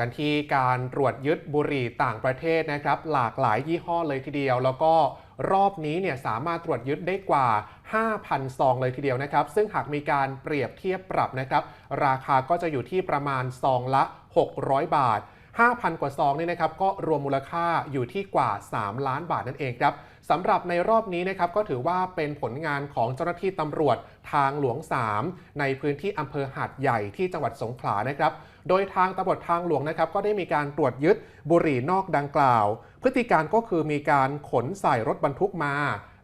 กันที่การตรวจยึดบุหรี่ต่างประเทศนะครับ หลากหลายยี่ห้อเลยทีเดียว แล้วก็รอบนี้เนี่ยสามารถตรวจยึดได้กว่า 5,000 ซองเลยทีเดียวนะครับ ซึ่งหากมีการเปรียบเทียบปรับนะครับ ราคาก็จะอยู่ที่ประมาณซองละ 600 บาท 5,000 กว่าซองนี่นะครับก็รวมมูลค่าอยู่ที่กว่า 3 ล้านบาทนั่นเองครับ สำหรับในรอบนี้นะครับก็ถือว่าเป็นผลงานของเจ้าหน้าที่ตำรวจทางหลวง 3 ในพื้นที่อำเภอหาดใหญ่ที่จังหวัดสงขลานะครับ โดยทางตำรวจทางหลวงนะครับ ก็ได้มีการตรวจยึดบุหรี่นอกดังกล่าว พฤติการก็คือมีการขนใส่รถบรรทุกมา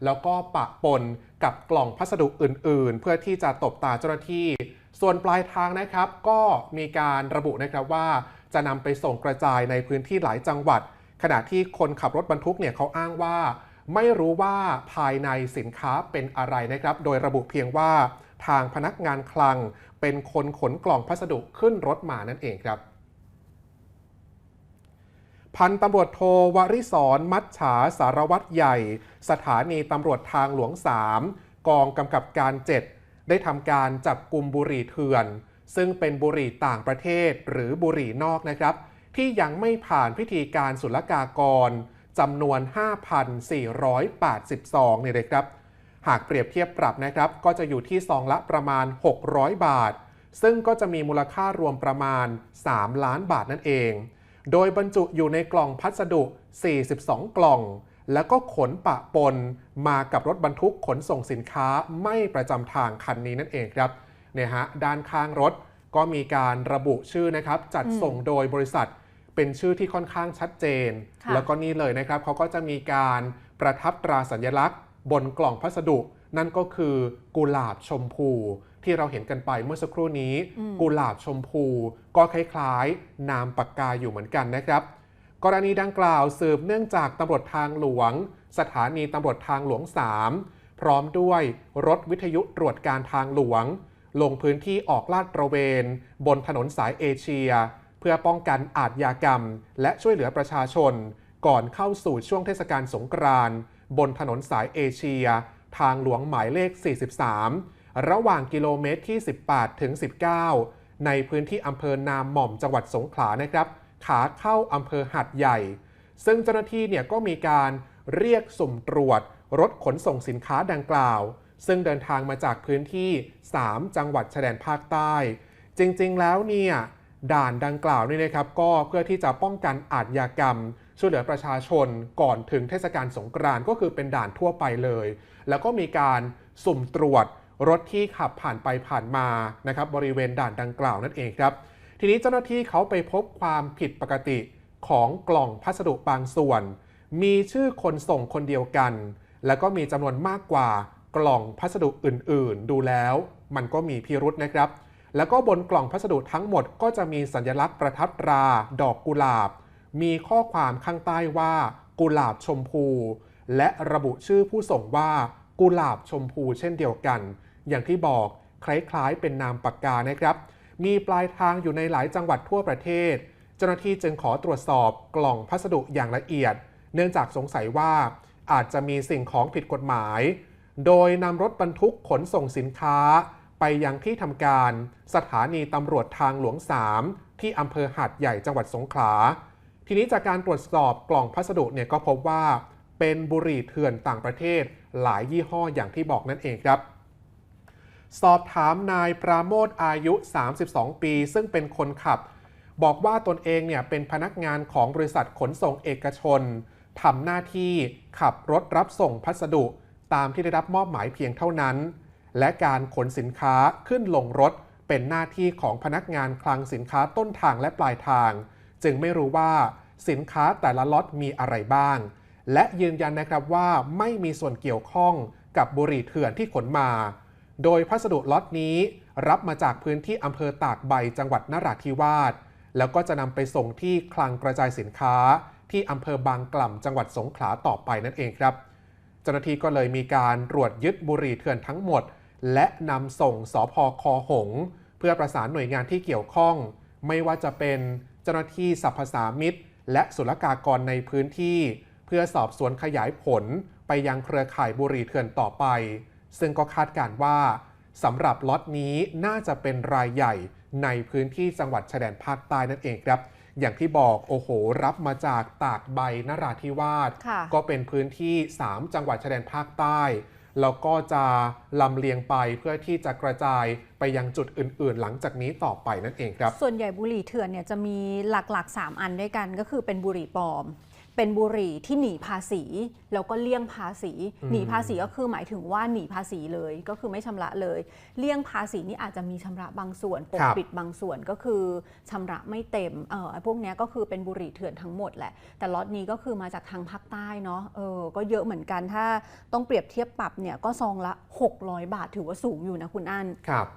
แล้วก็ปะปนกับกล่องพัสดุอื่น ๆ เพื่อที่จะตบตาเจ้าหน้าที่ ส่วนปลายทางนะครับก็มีการระบุนะครับว่าจะนำไปส่งกระจายในพื้นที่หลายจังหวัด ขณะที่คนขับรถบรรทุกเนี่ยเขาอ้างว่า ไม่รู้ว่าภายในสินค้าเป็นอะไรนะครับ โดยระบุเพียงว่าทางพนักงานคลังเป็นคนขนกล่องพัสดุขึ้นรถมานั่นเองครับ พันตำรวจโทวริศรมัชฉาสารวัตรใหญ่ สถานีตำรวจทางหลวง 3 กองกำกับการ 7 ได้ทำการจับกลุ่มบุหรี่เถื่อน ซึ่งเป็นบุหรี่ต่างประเทศหรือบุหรี่นอกนะครับ ที่ยังไม่ผ่านพิธีการศุลกากร จำนวน 5,480ซองเนี่ยเลยครับ หากเปรียบเทียบปรับนะครับ ก็จะอยู่ที่ซองละประมาณ 600 บาท ซึ่งก็จะมีมูลค่ารวมประมาณ 3 ล้านบาทนั่นเอง โดยบรรจุอยู่ในกล่องพัสดุ 42 กล่อง แล้วก็ขนปะปนมากับรถบรรทุกขนส่งสินค้าไม่ประจำทางคันนี้นั่นเองครับเนี่ยฮะด้านข้างรถก็มีการระบุชื่อนะครับ จัดส่งโดยบริษัท เป็นชื่อที่ค่อนข้างชัดเจนค่ะแล้วก็นี่เลยนะครับเขาก็จะมีการประทับตราสัญลักษณ์ บนกล่องพัสดุ นั่นก็คือกุหลาบชมพู ที่เราเห็นกันไปเมื่อสักครู่นี้ กุหลาบชมพู ก็คล้ายๆนามปากกาอยู่เหมือนกันนะครับ กรณีดังกล่าวสืบเนื่องจากตำรวจทางหลวง สถานีตำรวจทางหลวง 3 พร้อมด้วยรถวิทยุตรวจการทางหลวง ลงพื้นที่ออกลาดตระเวน บนถนนสายเอเชีย เพื่อป้องกันอาทยากรรม และช่วยเหลือประชาชน ก่อนเข้าสู่ช่วงเทศกาลสงกรานต์บนถนนสายเอเชีย ทางหลวงหมายเลข 43 ระหว่างกิโลเมตรที่ 18 ถึง 19 ในพื้นที่อำเภอนามหม่อมจังหวัดสงขลานะครับ ขาเข้าอำเภอหัดใหญ่ ซึ่งเจ้าหน้าที่เนี่ยก็มีการเรียกสุ่มตรวจ รถขนส่งสินค้าดังกล่าว ซึ่งเดินทางมาจากพื้นที่ 3 จังหวัดชายแดนภาคใต้ จริงๆ แล้วเนี่ย ด่านดังกล่าวนี่นะครับก็เพื่อที่จะป้องกันอาทยากรรม ช่วยเหลือประชาชนก่อนถึงเทศกาลสงกรานต์ก็คือเป็นด่านทั่วไปเลย แล้วก็มีการสุ่มตรวจรถที่ขับผ่านไปผ่านมานะครับบริเวณด่านดังกล่าวนั่นเองครับ ทีนี้เจ้าหน้าที่เขาไปพบความผิดปกติของกล่องพัสดุบางส่วน มีชื่อคนส่งคนเดียวกัน แล้วก็มีจำนวนมากกว่ากล่องพัสดุอื่นๆ ดูแล้ว มันก็มีพิรุษนะครับ แล้วก็บนกล่องพัสดุทั้งหมดก็จะมีสัญลักษณ์ประทับตรา ดอกกุหลาบ มีข้อความข้างใต้ว่า กุหลาบชมพู และระบุชื่อผู้ส่งว่ากุหลาบชมพูเช่นเดียวกัน อย่างที่บอกคล้ายๆ เป็นนามปากกานะครับ มีปลายทางอยู่ในหลายจังหวัดทั่วประเทศ เจ้าหน้าที่จึงขอตรวจสอบกล่องพัสดุอย่างละเอียด เนื่องจากสงสัยว่า อาจจะมีสิ่งของผิดกฎหมาย โดยนำรถบรรทุกขนส่งสินค้า ไปยังที่ทำการสถานีตำรวจทางหลวง 3 ที่อำเภอหาดใหญ่จังหวัดสงขลา ทีนี้จากการตรวจสอบกล่องพัสดุเนี่ยก็พบว่า เป็นบุหรี่เถื่อนต่างประเทศ หลายยี่ห้ออย่างที่บอกนั่นเองครับ สอบถามนายปราโมทอายุ 32 ปี ซึ่งเป็นคนขับ บอกว่าตนเองเนี่ยเป็นพนักงานของบริษัทขนส่งเอกชนทำหน้าที่ขับรถรับส่งพัสดุ ตามที่ได้รับมอบหมายเพียงเท่านั้น และการขนสินค้าขึ้นลงรถ เป็นหน้าที่ของพนักงานคลังสินค้าต้นทางและปลายทาง จึงไม่รู้ว่าสินค้าแต่ละล็อตมีอะไรบ้าง และยืนยันนะครับว่าไม่มีส่วนเกี่ยวข้องกับบุหรี่เถื่อนที่ขนมา โดยพัสดุล็อตนี้ รับมาจากพื้นที่อำเภอตากใบจังหวัดนราธิวาสแล้วก็จะนำไปส่งที่คลังกระจายสินค้า ที่อำเภอบางกล่ำจังหวัดสงขลาต่อไปนั่นเองครับ เจ้าหน้าที่ก็เลยมีการตรวจยึดบุหรี่เถื่อนทั้งหมด และนำส่งสอพคอหง เพื่อประสานหน่วยงานที่เกี่ยวข้อง ไม่ว่าจะเป็นเจ้าหน้าที่สรรพสามิตและศุลกากรในพื้นที่ เพื่อสอบสวนขยายผลไปยังเครือข่ายบุหรี่เถื่อนต่อไป ซึ่งก็คาดการณ์ว่าสำหรับล็อตนี้น่าจะเป็นรายใหญ่ในพื้นที่จังหวัดชายแดนภาคใต้นั่นเองครับ อย่างที่บอกโอ้โห รับมาจากตากใบนราธิวาสค่ะก็เป็นพื้นที่ 3 จังหวัดชายแดนภาคใต้ แล้วก็จะลำเลียงไปเพื่อที่จะกระจายไปยังจุดอื่น ๆ หลังจากนี้ต่อไปนั่นเองครับ ส่วนใหญ่บุหรี่เถื่อนเนี่ยจะมีหลักๆ 3 อันด้วยกันก็คือเป็นบุหรี่ปลอม เป็นบุหรี่ที่หนีภาษี แล้วก็เลี่ยงภาษีอืมหนีภาษีก็คือหมายถึงว่าหนีภาษีเลยก็คือไม่ชำระเลย เลี่ยงภาษีนี่อาจจะมีชำระบางส่วนปกปิดบางส่วนก็คือชำระไม่เต็มเออไอ้พวกเนี้ยก็คือเป็นบุหรี่เถื่อนทั้งหมดแหละ แต่ล็อตนี้ก็คือมาจากทางภาคใต้เนาะเออก็เยอะเหมือนกันถ้าต้องเปรียบเทียบปรับเนี่ยก็ซองละ 600 บาทถือว่าสูงอยู่นะคุณอันครับ